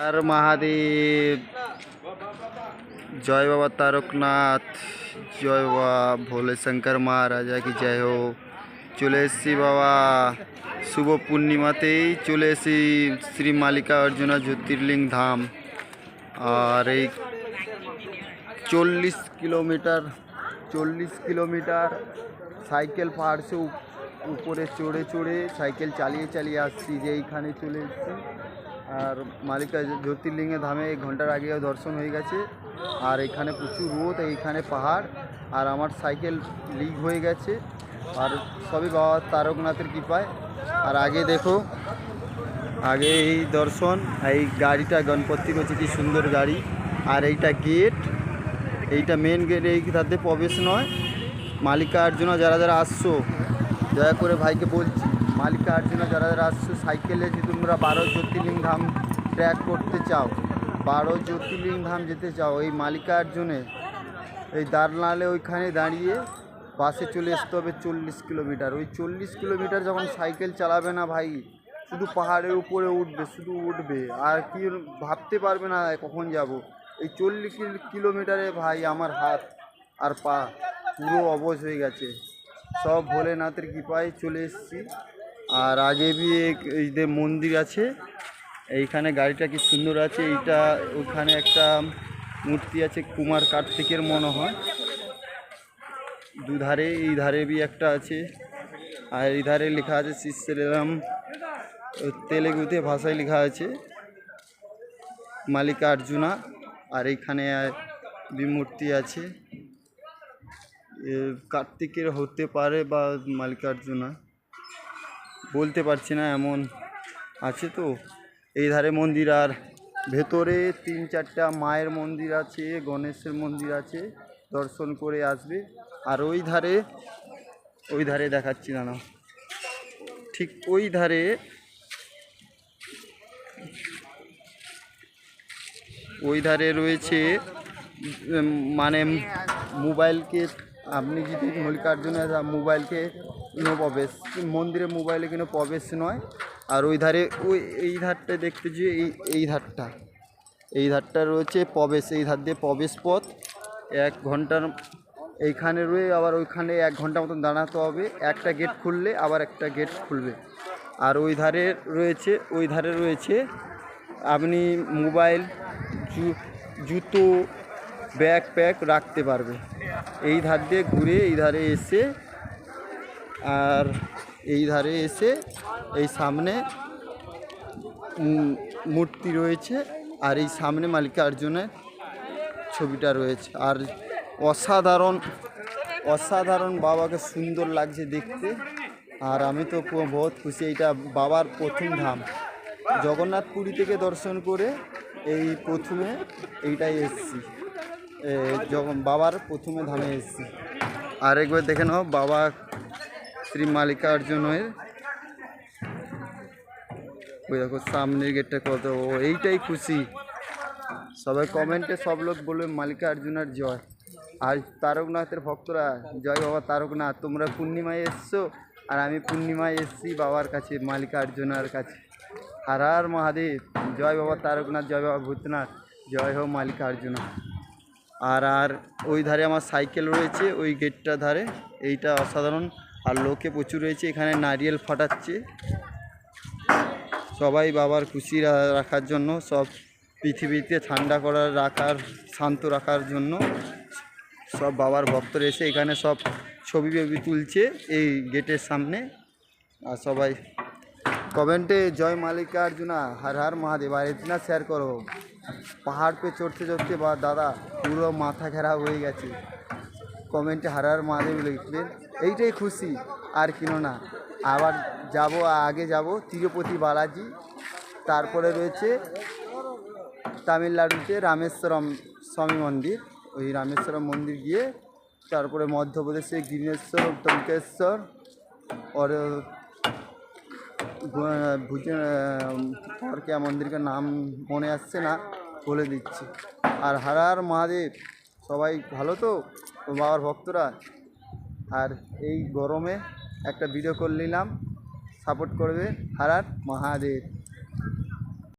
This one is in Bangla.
আর মহাদেব জয় বাবা তারকনাথ জয় বাবা ভোলে শঙ্কর মহারাজা কি জয় হো চলে এসছি বাবা শুভ পূর্ণিমাতেই চলে এসেছি শ্রী মালিকা অর্জুনা জ্যোতির্লিঙ্গ ধাম আর এই চল্লিশ কিলোমিটার চল্লিশ কিলোমিটার সাইকেল পাহাড়ছে উপ- উপরে চড়ে চড়ে সাইকেল চালিয়ে চালিয়ে আসছি যে এইখানে চলে এসেছি আর মালিকা জ্যোতির্লিঙ্গে ধামে এক ঘণ্টার আগে দর্শন হয়ে গেছে। আর এখানে প্রচুর রোদ, এইখানে পাহাড়, আর আমার সাইকেল লিক হয়ে গেছে। আর সবই বাবা তারকনাথের কৃপায়। আর আগে দেখো, আগে এই দর্শন, এই গাড়িটা, গণপতি রয়েছে কি সুন্দর গাড়ি। আর এইটা গেট এইটা মেন গেট এই তাতে প্রবেশ নয়। মালিকা আর্জুনা যারা যারা আসছো, দয়া করে ভাইকে বলছি। মালিকা আর্জুনা যারা যারা আসছো, সাইকেলে যদি তোমরা বারো ধাম ট্র্যাক করতে চাও, বারো ধাম যেতে চাও, এই মালিকা আর্জুনে এই দাঁড়নালে ওইখানে দাঁড়িয়ে বাসে চলে আসতে হবে চল্লিশ কিলোমিটার। ওই চল্লিশ কিলোমিটার যখন সাইকেল চালাবে না ভাই, শুধু পাহাড়ের উপরে উঠবে, শুধু উঠবে। আর কি ভাবতে পারবে না কখন যাব। এই চল্লিশ কিলোমিটারে ভাই আমার হাত আর পা পুরো অবশ হয়ে গেছে। সব ভোলেনাথের কৃপায় চলে এসেছি। আর আগে এই যে মন্দির আছে, এইখানে গাড়িটা কি সুন্দর আছে? এইটা ওখানে একটা মূর্তি আছে, কুমার কার্তিকের মনে হয় দুধারে এই ধারে বি একটা আছে। আর এই ধারে লেখা আছে শ্রী শ্রীরাম তেলেগুতে ভাষায় লেখা আছে মালিকা অর্জুনা আর এইখানে বিমূর্তি আছে। কার্তিকের হতে পারে বা মালিকার্জুনা। বলতে পারছি না, এমন আছে তো? এই ধারে মন্দির আর ভেতরে তিন চারটা মায়ের মন্দির আছে, গণেশের মন্দির আছে, দর্শন করে আসবে। আর ওই ধারে ওই ধারে দেখাচ্ছি না ঠিক ওই ধারে ওই ধারে রয়েছে মানে মোবাইলকে, আপনি যদি মল্লিকার্জুনের মোবাইলকে কোনো প্রবেশ মন্দিরে মোবাইলে কোনো প্রবেশ নয়। আর ওই ধারে, ওই, এই ধারটা দেখতে যে এই এই ধারটা এই ধারটা রয়েছে প্রবেশ, এই ধার দিয়ে প্রবেশ পথ। এক ঘণ্টার, এইখানে রয়ে আবার ওইখানে এক ঘণ্টা মতন দাঁড়াতে হবে। একটা গেট খুললে আবার একটা গেট খুলবে। আর ওই ধারে রয়েছে, ওই ধারে রয়েছে আপনি মোবাইল জুতো, ব্যাগ প্যাক রাখতে পারবে। এই ধার দিয়ে ঘুরে এই ধারে এসে আর এই ধারে এসে এই সামনে মূর্তি রয়েছে আর এই সামনে মালিকার্জুনের ছবিটা রয়েছে। আর অসাধারণ অসাধারণ বাবাকে সুন্দর লাগছে দেখতে। আর আমি তো বহুত খুশি, এইটা বাবার প্রথম ধাম। জগন্নাথ পুরী থেকে দর্শন করে এই প্রথমে এইটাই এসছি। বাবার প্রথমে ধামে এসছি। আরেকবার দেখে নাও, বাবা শ্রী মালিকা অর্জুনের। ওই দেখো, সামনের গেটটা কত, ও এইটাই খুশি। সবাই কমেন্টে সব লোক বলবে, মালিকা অর্জুনার জয়। আর তারকনাথের ভক্তরা, জয় বাবা তারকনাথ, তোমরা পূর্ণিমায় এসছো, আর আমি পূর্ণিমায় এসছি বাবার কাছে, মালিকা অর্জুনার কাছে। আর আর মহাদেব, জয় বাবা তারকনাথ, জয় বাবা ভূতনাথ, জয় হো মালিকা অর্জুনা। আর আর ওই ধারে আমার সাইকেল রয়েছে, ওই গেটটা ধারে, এইটা অসাধারণ। আর লোকে প্রচুর রয়েছে, এখানে নারিয়েল ফাটাচ্ছে। সবাই বাবার খুশি রাখার জন্য, সব পৃথিবীতে ঠান্ডা করার রাখার, শান্ত রাখার জন্য সব বাবার ভক্তরা এসে এখানে সব ছবি বেবি তুলছে এই গেটের সামনে। আর সবাই কমেন্টে, জয় মালিকার্জুনা হার হার মহাদেব, আর এতনা শেয়ার করো। পাহাড় পে চড়তে চড়তে বা দাদা, পুরো মাথা ঘেরা হয়ে গেছে। কমেন্টে হার হার মহাদেব লিখবেন এইটাই খুশি আর কিনো না আবার যাব আগে যাব তিরুপতি বালাজি তারপরে রয়েছে তামিলনাড়ুতে রামেশ্বরম স্বামী মন্দির ওই রামেশ্বরম মন্দির গিয়ে তারপরে মধ্যপ্রদেশে গিনেশ্বর টঙ্কেশ্বর और ভুজে और क्या मंदिर का नाम মনে আসছে না বলে দিচ্ছি আর হার হার মহাদেব সবাই ভালো তো? বাবার ভক্তরা? আর এই গরমে একটা ভিডিও করে নিলাম। সাপোর্ট করবে হারার হার মহাদেব।